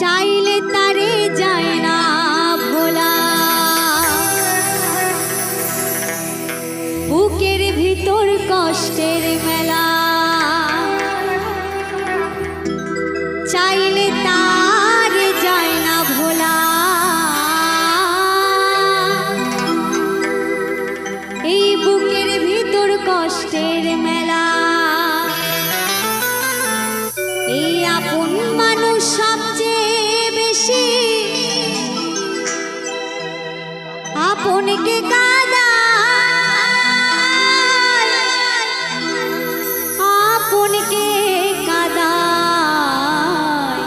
চাইলে তারে যায় না ভোলা। বুকের ভিতর কষ্টের মেলা। চাইলে তার যায় না ভোলা। এই বুকের ভিতর কষ্টের মেলা। এই আপন মানুষ সবচেয়ে বেশি আপনকে কাদায় আপনকে কাদায়।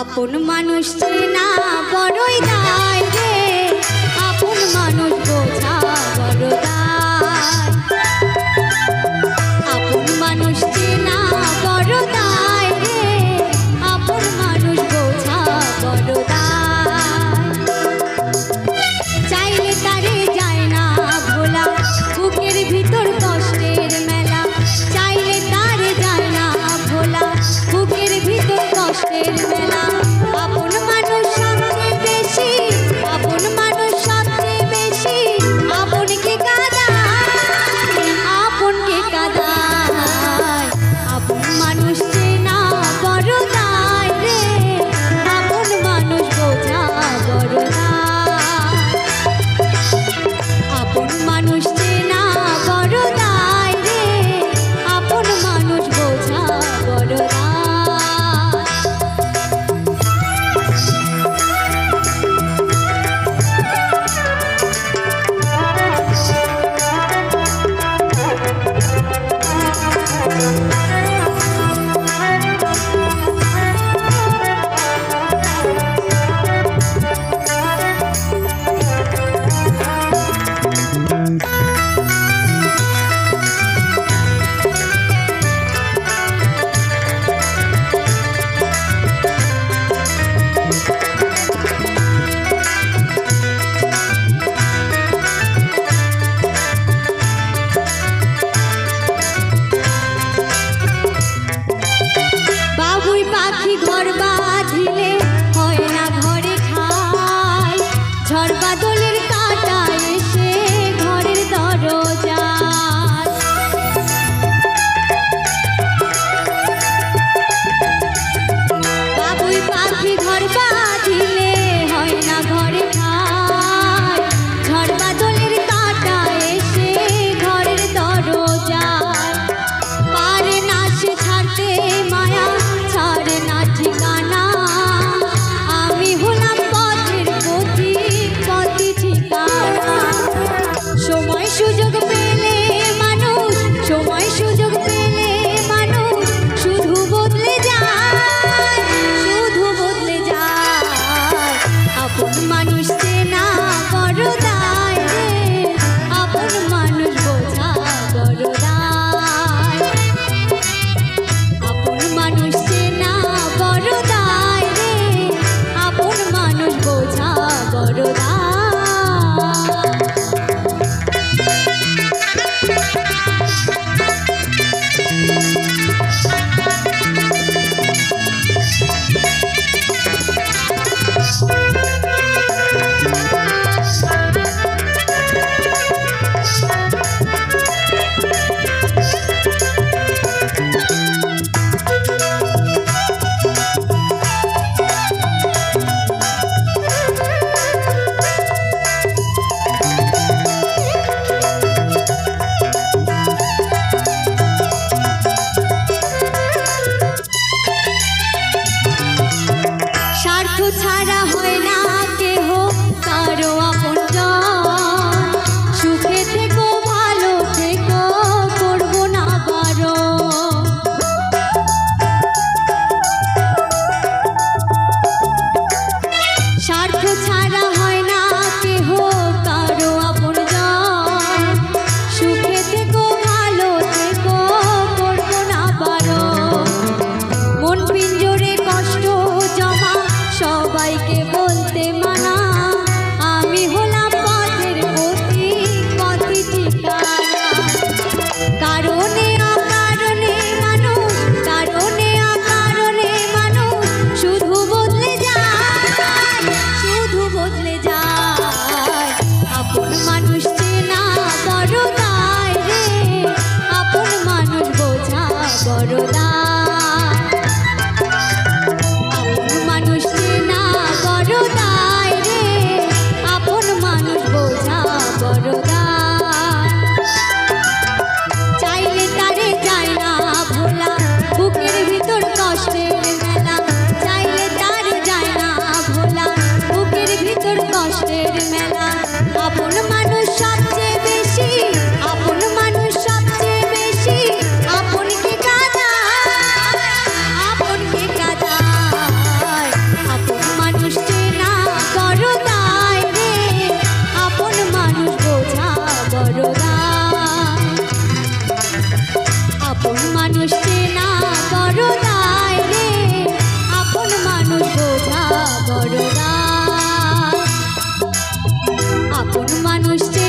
আপন মানুষ চেনা বড়ই দায় রে আপন মানুষ কি করবা ছাড়া হয় না কেহ কারও মানুষ